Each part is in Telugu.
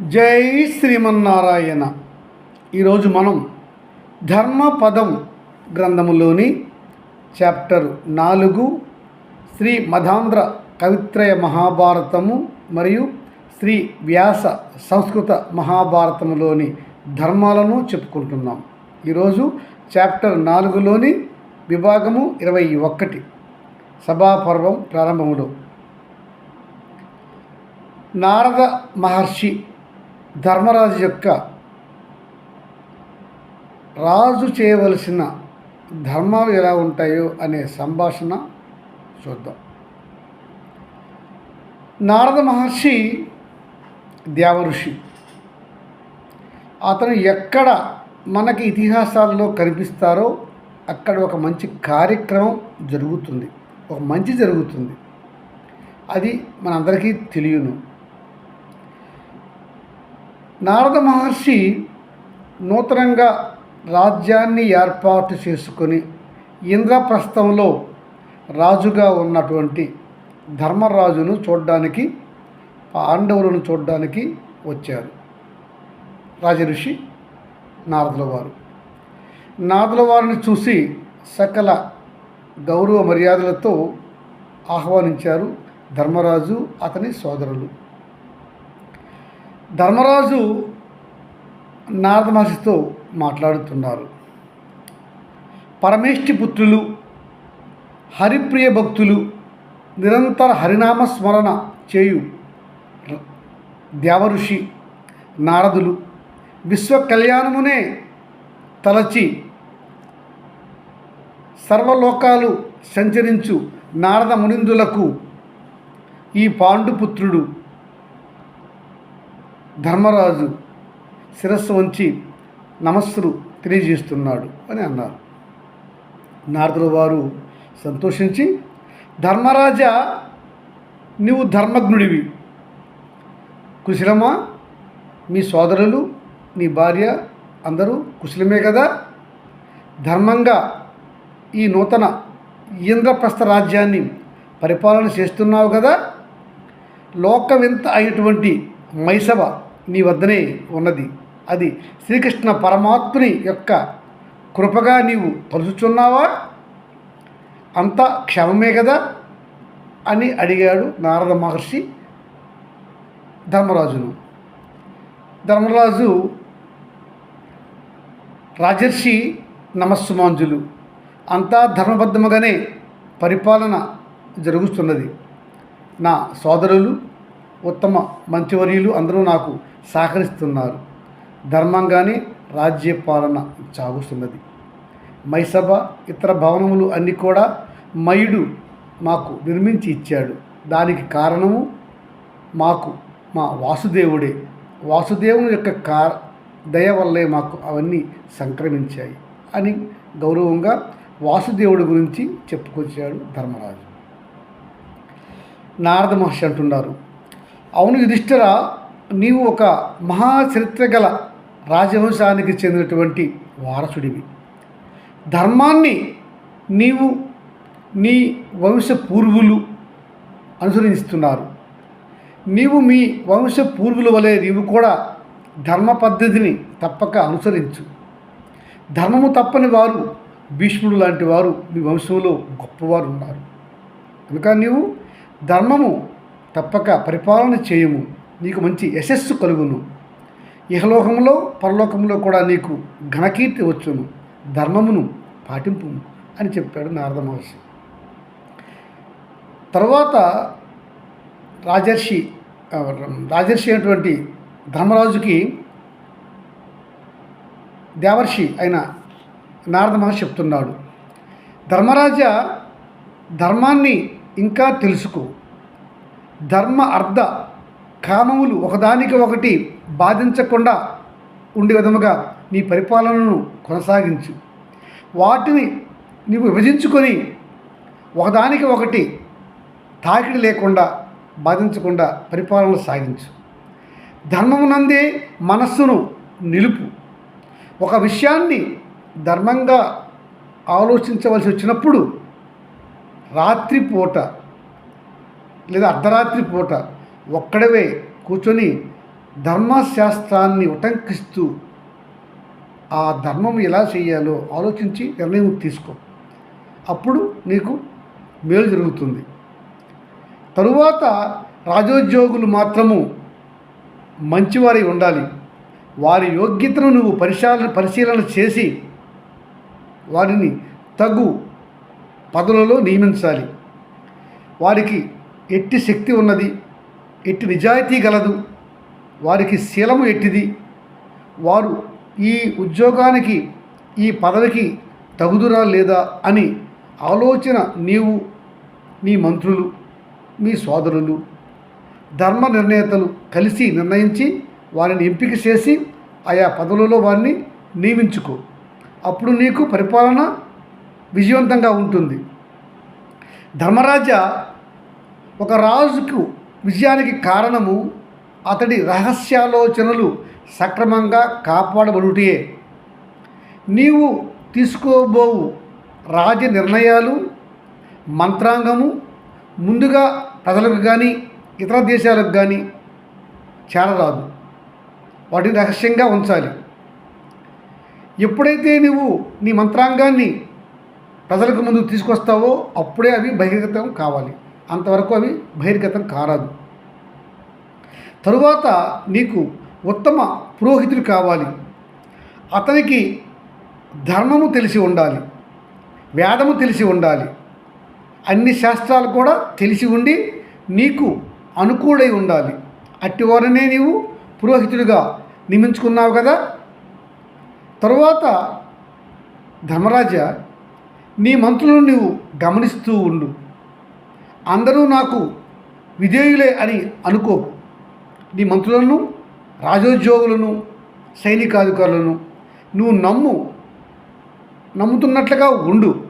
జై శ్రీమన్నారాయణ. ఈరోజు మనం ధర్మపదం గ్రంథములోని చాప్టర్ నాలుగు శ్రీ మధాంధ్ర కవిత్రయ మహాభారతము మరియు శ్రీ వ్యాస సంస్కృత మహాభారతములోని ధర్మాలను చెప్పుకుంటున్నాం. ఈరోజు చాప్టర్ నాలుగులోని విభాగము ఇరవై ఒకటి. సభాపర్వం ప్రారంభములో. నారద మహర్షి ధర్మరాజు యొక్క రాజు చేయవలసిన ధర్మాలు ఎలా ఉంటాయో అనే సంభాషణ చూద్దాం. నారద మహర్షి దేవఋషి అతను ఎక్కడ మనకి ఇతిహాసాల్లో కనిపిస్తారో అక్కడ ఒక మంచి కార్యక్రమం జరుగుతుంది. ఒక మంచి జరుగుతుంది. అది మనందరికీ తెలియను. నారద మహర్షి నూతనంగా రాజ్యాన్ని ఏర్పాటు చేసుకొని ఇంద్రప్రస్థంలో రాజుగా ఉన్నటువంటి ధర్మరాజును చూడడానికి పాండవులను చూడడానికి వచ్చారు. రాజఋషి నారదుల వారు నారదుల వారిని చూసి సకల గౌరవ మర్యాదలతో ఆహ్వానించారు ధర్మరాజు అతని సోదరులు. ధర్మరాజు నారద మహర్షితో మాట్లాడుతున్నారు. పరమేష్టి పుత్రులు హరిప్రియ భక్తులు నిరంతర హరినామ స్మరణ చేయు దేవఋషి నారదులు విశ్వ కళ్యాణమునే తలచి సర్వలోకాలు సంచరించు నారద మునిందులకు ఈ పాండుపుత్రుడు ధర్మరాజు శిరస్సు వంచి నమస్సులు తెలియజేస్తున్నాడు అని అన్నారు. నారదుల వారు సంతోషించి ధర్మరాజా నీవు ధర్మజ్ఞుడివి. కుశలమా? మీ సోదరులు నీ భార్య అందరూ కుశలమే కదా? ధర్మంగా ఈ నూతన ఇంద్రప్రస్థ రాజ్యాన్ని పరిపాలన చేస్తున్నావు కదా? లోకవింత అయినటువంటి మైసభ నీ వద్దనే ఉన్నది. అది శ్రీకృష్ణ పరమాత్ముని యొక్క కృపగా నీవు తలుచుచున్నావా? అంతా క్షమమే కదా? అని అడిగాడు నారద మహర్షి ధర్మరాజును. ధర్మరాజు రాజర్షి నమస్సుమాంజులు. అంతా ధర్మబద్ధముగానే పరిపాలన జరుగుతున్నది నా సోదరులు ఉత్తమ మంత్రివర్యులు అందరూ నాకు సహకరిస్తున్నారు. ధర్మంగానే రాజ్యపాలన సాగుతున్నది మైసభ ఇతర భవనములు అన్నీ కూడా మయుడు మాకు నిర్మించి ఇచ్చాడు. దానికి కారణము మాకు మా వాసుదేవుడే. వాసుదేవుని యొక్క కా దయ వల్లే మాకు అవన్నీ సంక్రమించాయి అని గౌరవంగా వాసుదేవుడి గురించి చెప్పుకొచ్చాడు ధర్మరాజు. నారద మహర్షి అంటున్నారు. అవును యుధిష్ఠిర నీవు ఒక మహాచరిత్ర గల రాజవంశానికి చెందినటువంటి వారసుడివి. ధర్మాన్ని నీవు నీ వంశ పూర్వులు అనుసరిస్తున్నారు నీవు మీ వంశ పూర్వుల వలె నీవు కూడా ధర్మ పద్ధతిని తప్పక అనుసరించు. ధర్మము తప్పని వారు భీష్ముడు లాంటి వారు మీ వంశంలో గొప్పవారు ఉన్నారు. కనుక నీవు ధర్మము తప్పక పరిపాలన చేయము. నీకు మంచి యశస్సు కలుగును. ఇహలోకంలో పరలోకంలో కూడా నీకు ఘనకీర్తి వచ్చును. ధర్మమును పాటింపు అని చెప్పాడు నారద మహర్షి. తర్వాత రాజర్షి రాజర్షి అయినటువంటి ధర్మరాజుకి దేవర్షి అయిన నారద మహర్షి చెప్తున్నాడు. ధర్మరాజ ధర్మాన్ని ఇంకా తెలుసుకో. ధర్మ అర్థ కామములు ఒకదానికి ఒకటి బాధించకుండా ఉండే విధముగా నీ పరిపాలనను కొనసాగించు. వాటిని నీవు విభజించుకొని ఒకదానికి ఒకటి తాకిడి లేకుండా బాధించకుండా పరిపాలన సాగించు. ధర్మమునందే మనస్సును నిలుపు. ఒక విషయాన్ని ధర్మంగా ఆలోచించవలసి వచ్చినప్పుడు రాత్రిపూట లేదా అర్ధరాత్రి పూట ఒక్కడవే కూర్చొని ధర్మశాస్త్రాన్ని ఉటంకిస్తూ ఆ ధర్మం ఎలా చేయాలో ఆలోచించి నిర్ణయం తీసుకో. అప్పుడు నీకు మేలు జరుగుతుంది. తరువాత రాజోద్యోగులు మాత్రము మంచివారై ఉండాలి. వారి యోగ్యతను నువ్వు పరిశీలన పరిశీలన చేసి వారిని తగు పదవులలో నియమించాలి. వారికి ఎట్టి శక్తి ఉన్నది ఎట్టి నిజాయితీ గలదు వారికి శీలము ఎట్టిది వారు ఈ ఉద్యోగానికి ఈ పదవికి తగుదురా లేదా అని ఆలోచన నీవు నీ మంత్రులు మీ సోదరులు ధర్మ నిర్ణేతలు కలిసి నిర్ణయించి వారిని ఎంపిక చేసి ఆయా పదవులలో వారిని నియమించుకో. అప్పుడు నీకు పరిపాలన విజయవంతంగా ఉంటుంది. ధర్మరాజ ఒక రాజుకు విజయానికి కారణము అతడి రహస్యాలోచనలు సక్రమంగా కాపాడబడుటే నీవు తీసుకోబోవు రాజ నిర్ణయాలు మంత్రాంగము ముందుగా ప్రజలకు కానీ ఇతర దేశాలకు కానీ చేరరాదు. వాటిని రహస్యంగా ఉంచాలి. ఎప్పుడైతే నువ్వు నీ మంత్రాంగాన్ని ప్రజలకు ముందు తీసుకొస్తావో అప్పుడే అవి బహిర్గతం కావాలి. అంతవరకు అవి బహిర్గతం కారాదు. తరువాత నీకు ఉత్తమ పురోహితుడు కావాలి. అతనికి ధర్మము తెలిసి ఉండాలి. వేదము తెలిసి ఉండాలి. అన్ని శాస్త్రాలు కూడా తెలిసి ఉండి నీకు అనుకూలై ఉండాలి. అట్టివారనే నీవు పురోహితుడిగా నియమించుకున్నావు కదా? తరువాత ధర్మరాజ నీ మంత్రులను నువ్వు గమనిస్తూ ఉండు. అందరూ నాకు విధేయులే అని అనుకో. నీ మంత్రులను రాజోద్యోగులను సైనికాధికారులను నువ్వు నమ్ము. నమ్ముతున్నట్లుగా ఉండు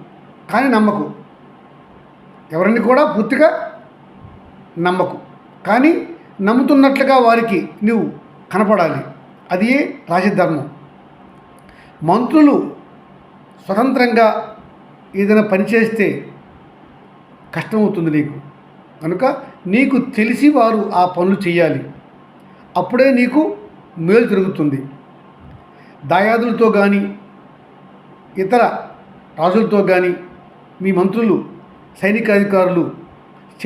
కానీ నమ్మకు. ఎవరిని కూడా పూర్తిగా నమ్మకు. కానీ నమ్ముతున్నట్లుగా వారికి నువ్వు కనపడాలి. అది రాజధర్మం? మంత్రులు స్వతంత్రంగా ఏదైనా పనిచేస్తే కష్టమవుతుంది నీకు. కనుక నీకు తెలిసి వారు ఆ పనులు చేయాలి అప్పుడే నీకు మేలు జరుగుతుంది. దాయాదులతో కానీ ఇతర రాజులతో కానీ మీ మంత్రులు సైనికాధికారులు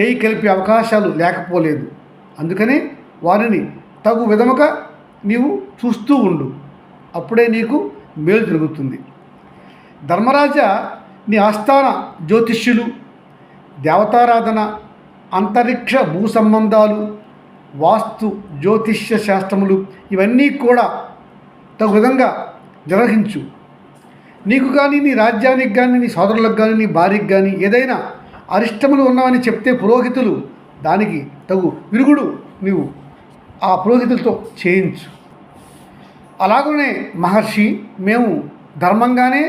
చేయి కలిపే అవకాశాలు లేకపోలేదు. అందుకనే వారిని తగు విధముగా నీవు చూస్తూ ఉండు. అప్పుడే నీకు మేలు జరుగుతుంది. ధర్మరాజ నీ ఆస్థాన జ్యోతిష్యులు దేవతారాధన అంతరిక్ష భూ సంబంధాలు వాస్తు జ్యోతిష్య శాస్త్రములు ఇవన్నీ కూడా తగు విధంగా నిర్వహించు. నీకు కానీ నీ రాజ్యానికి కానీ నీ సోదరులకు కానీ నీ భార్యకి కానీ ఏదైనా అరిష్టములు ఉన్నామని చెప్తే పురోహితులు దానికి తగు విరుగుడు నీవు ఆ పురోహితులతో చేయించు. అలాగనే మహర్షి మేము ధర్మంగానే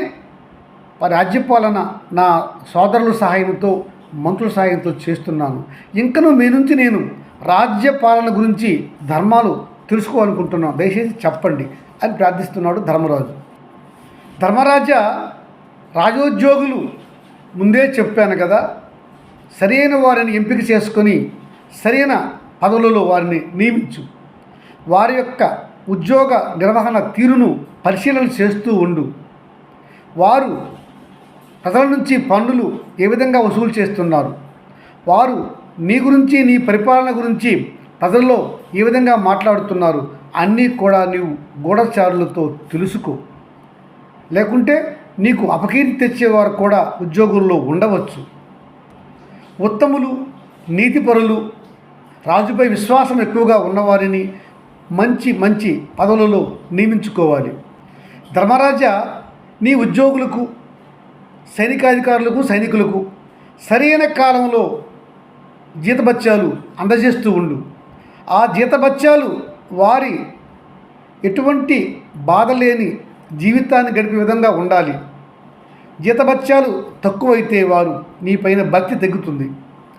రాజ్యపాలన నా సోదరుల సహాయంతో మంత్రుల సాయంతో చేస్తున్నాను. ఇంకను మీ నుంచి నేను రాజ్యపాలన గురించి ధర్మాలు తెలుసుకోవాలనుకుంటున్నాను దయచేసి చెప్పండి అని ప్రార్థిస్తున్నాడు ధర్మరాజు. ధర్మరాజ రాజోద్యోగులు ముందే చెప్పాను కదా సరైన వారిని ఎంపిక చేసుకొని సరైన పదవులలో వారిని నియమించు. వారి యొక్క ఉద్యోగ నిర్వహణ తీరును పరిశీలన చేస్తూ ఉండు. వారు ప్రజల నుంచి పన్నులు ఏ విధంగా వసూలు చేస్తున్నారు? వారు నీ గురించి నీ పరిపాలన గురించి ప్రజల్లో ఏ విధంగా మాట్లాడుతున్నారు? అన్నీ కూడా నీవు గూఢచారులతో తెలుసుకో. లేకుంటే నీకు అపకీర్తి తెచ్చేవారు కూడా ఉద్యోగుల్లో ఉండవచ్చు. ఉత్తములు నీతిపరులు రాజుపై విశ్వాసం ఎక్కువగా ఉన్నవారిని మంచి మంచి పదవులలో నియమించుకోవాలి. ధర్మరాజా నీ ఉద్యోగులకు సైనికాధికారులకు సైనికులకు సరైన కాలంలో జీతభత్యాలు అందజేస్తూ ఉండు. ఆ జీతభత్యాలు వారి ఎటువంటి బాధ లేని జీవితాన్ని గడిపే విధంగా ఉండాలి. జీతభత్యాలు తక్కువైతే వారు నీపైన భక్తి తగ్గుతుంది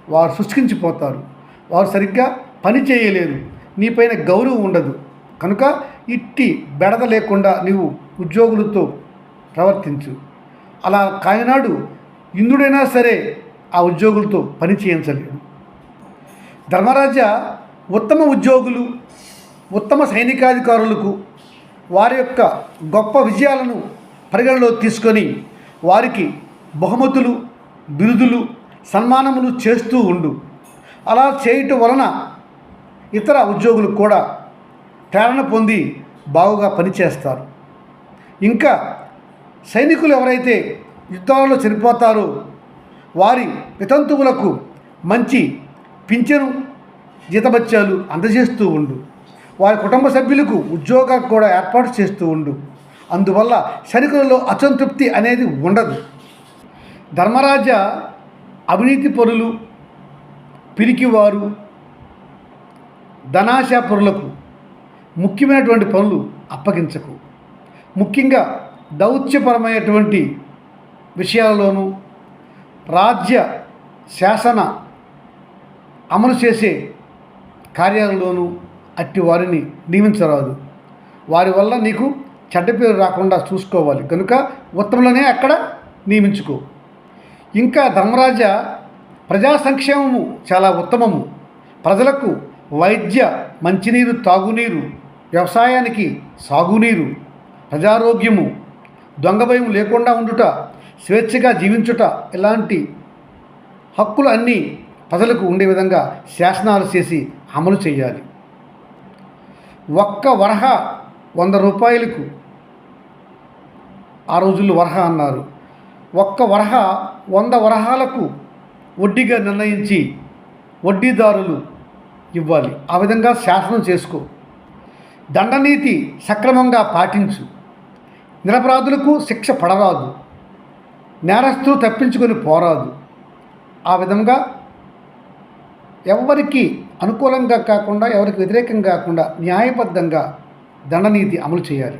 వారు శుష్కించిపోతారు. వారు సరిగ్గా పని చేయలేరు. నీపైన గౌరవం ఉండదు. కనుక ఇట్టి బెడద లేకుండా నీవు ఉద్యోగులతో ప్రవర్తించు. అలా కాయనాడు ఇంద్రుడైనా సరే ఆ ఉద్యోగులతో పని చేయించలేడు. ధర్మరాజా ఉత్తమ ఉద్యోగులు ఉత్తమ సైనికాధికారులకు వారి యొక్క గొప్ప విజయాలను పరిగణలో తీసుకొని వారికి బహుమతులు బిరుదులు సన్మానములు చేస్తూ ఉండు. అలా చేయటం వలన ఇతర ఉద్యోగులు కూడా ప్రేరణ పొంది బాగుగా పనిచేస్తారు. ఇంకా సైనికులు ఎవరైతే యుద్ధాలలో చనిపోతారో వారి వితంతువులకు మంచి పింఛను జీతభత్యాలు అందజేస్తూ ఉండు. వారి కుటుంబ సభ్యులకు ఉద్యోగాలు కూడా ఏర్పాటు చేస్తూ ఉండు. అందువల్ల సైనికులలో అసంతృప్తి అనేది ఉండదు. ధర్మరాజ అవినీతి పరులు పిరికివారు ధనాశాపరులకు ముఖ్యమైనటువంటి పనులు అప్పగించకు. ముఖ్యంగా దౌత్యపరమైనటువంటి విషయాలలోనూ రాజ్య శాసన అమలు చేసే కార్యాలలోనూ అట్టి వారిని నియమించరాదు. వారి వల్ల నీకు చెడ్డ పేరు రాకుండా చూసుకోవాలి. కనుక ఉత్తరంలోనే అక్కడ నియమించుకో. ఇంకా ధర్మరాజ ప్రజా సంక్షేమము చాలా ఉత్తమము. ప్రజలకు వైద్య మంచినీరు తాగునీరు వ్యవసాయానికి సాగునీరు ప్రజారోగ్యము దొంగ భయం లేకుండా ఉండుట స్వేచ్ఛగా జీవించుట ఇలాంటి హక్కులు అన్నీ ప్రజలకు ఉండే విధంగా శాసనాలు చేసి అమలు చేయాలి. ఒక్క వరహ వంద రూపాయలకు ఆ రోజుల్లో వరహ అన్నారు. ఒక్క వరహ వంద వరహాలకు వడ్డీగా నిర్ణయించి వడ్డీదారులు ఇవ్వాలి. ఆ విధంగా శాసనం చేసుకో. దండనీతి సక్రమంగా పాటించు. నిరపరాధులకు శిక్ష పడరాదు. నేరస్తులు తప్పించుకొని పోరాదు. ఆ విధంగా ఎవరికి అనుకూలంగా కాకుండా ఎవరికి వ్యతిరేకంగా కాకుండా న్యాయబద్ధంగా దండనీతి అమలు చేయాలి.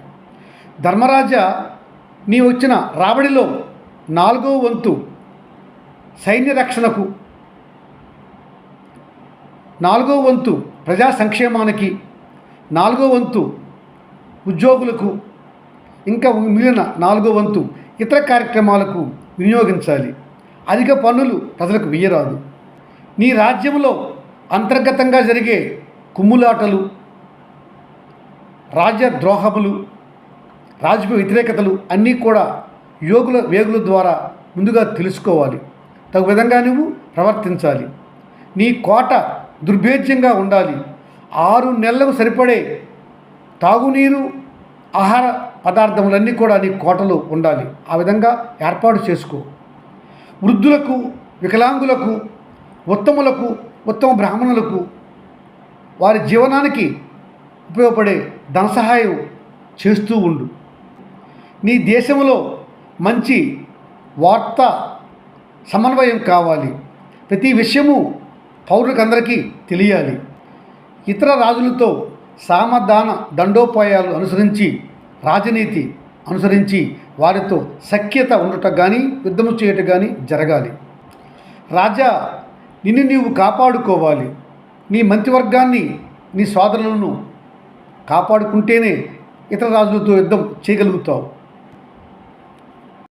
ధర్మరాజ నీ వచ్చిన రాబడిలో నాలుగో వంతు సైన్య రక్షణకు నాలుగో వంతు ప్రజా సంక్షేమానికి నాలుగో వంతు ఉద్యోగులకు ఇంకా మిగిలిన నాలుగో వంతు ఇతర కార్యక్రమాలకు వినియోగించాలి. అధిక పన్నులు ప్రజలకు వెయ్యరాదు. నీ రాజ్యంలో అంతర్గతంగా జరిగే కుమ్ములాటలు రాజ్యద్రోహములు రాజకీయ వ్యతిరేకతలు అన్నీ కూడా యోగుల వేగుల ద్వారా ముందుగా తెలుసుకోవాలి. తగు విధంగా నువ్వు ప్రవర్తించాలి. నీ కోట దుర్భేద్యంగా ఉండాలి. ఆరు నెలలకు సరిపడే తాగునీరు ఆహార పదార్థములన్నీ కూడా నీ కోటలు ఉండాలి. ఆ విధంగా ఏర్పాటు చేసుకో. వృద్ధులకు వికలాంగులకు ఉత్తములకు ఉత్తమ బ్రాహ్మణులకు వారి జీవనానికి ఉపయోగపడే ధన సహాయం చేస్తూ ఉండు. నీ దేశంలో మంచి వార్త సమన్వయం కావాలి. ప్రతి విషయము పౌరులకు అందరికీ తెలియాలి. ఇతర రాజులతో సామధాన దండోపాయాలు అనుసరించి రాజనీతి అనుసరించి వారితో సఖ్యత ఉండటం కానీ యుద్ధము చేయటం కానీ జరగాలి. రాజా నిన్ను నీవు కాపాడుకోవాలి. నీ మంత్రివర్గాన్ని నీ సోదరులను కాపాడుకుంటేనే ఇతర రాజులతో యుద్ధం చేయగలుగుతావు.